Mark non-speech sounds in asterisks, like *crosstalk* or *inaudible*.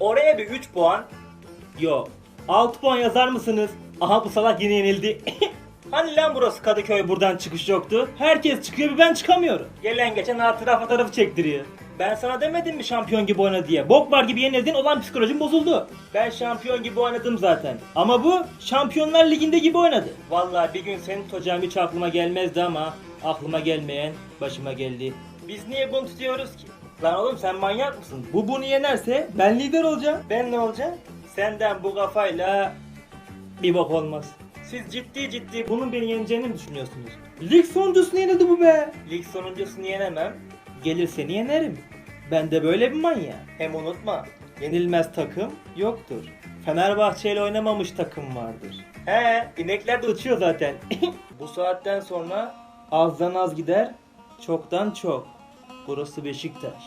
Oraya bir 3 puan. Yok. 6 puan yazar mısınız? Aha bu salak yine yenildi. *laughs* hani lan burası Kadıköy buradan çıkış yoktu. Herkes çıkıyor bir ben çıkamıyorum. Gelen geçen hatıra fotoğrafı çektiriyor. Ben sana demedim mi şampiyon gibi oyna diye. Bok var gibi yenildin olan psikolojim bozuldu. Ben şampiyon gibi oynadım zaten. Ama bu Şampiyonlar Ligi'nde gibi oynadı. Vallahi bir gün senin tutacağım hiç aklıma gelmezdi ama aklıma gelmeyen başıma geldi. Biz niye bunu tutuyoruz ki? Lan oğlum sen manyak mısın? Bu bunu yenerse ben lider olacağım. Ben ne olacağım? Senden bu kafayla bir bok olmaz. Siz ciddi ciddi bunun beni yeneceğini mi düşünüyorsunuz? Lig sonuncusunu yenildi bu be. Lig sonuncusunu yenemem. Gelir seni yenerim. Ben de böyle bir manyak. Hem unutma. Yenilmez takım yoktur. Fenerbahçe ile oynamamış takım vardır. He, inekler de uçuyor zaten. *laughs* bu saatten sonra azdan az gider, çoktan çok. Burası Beşiktaş.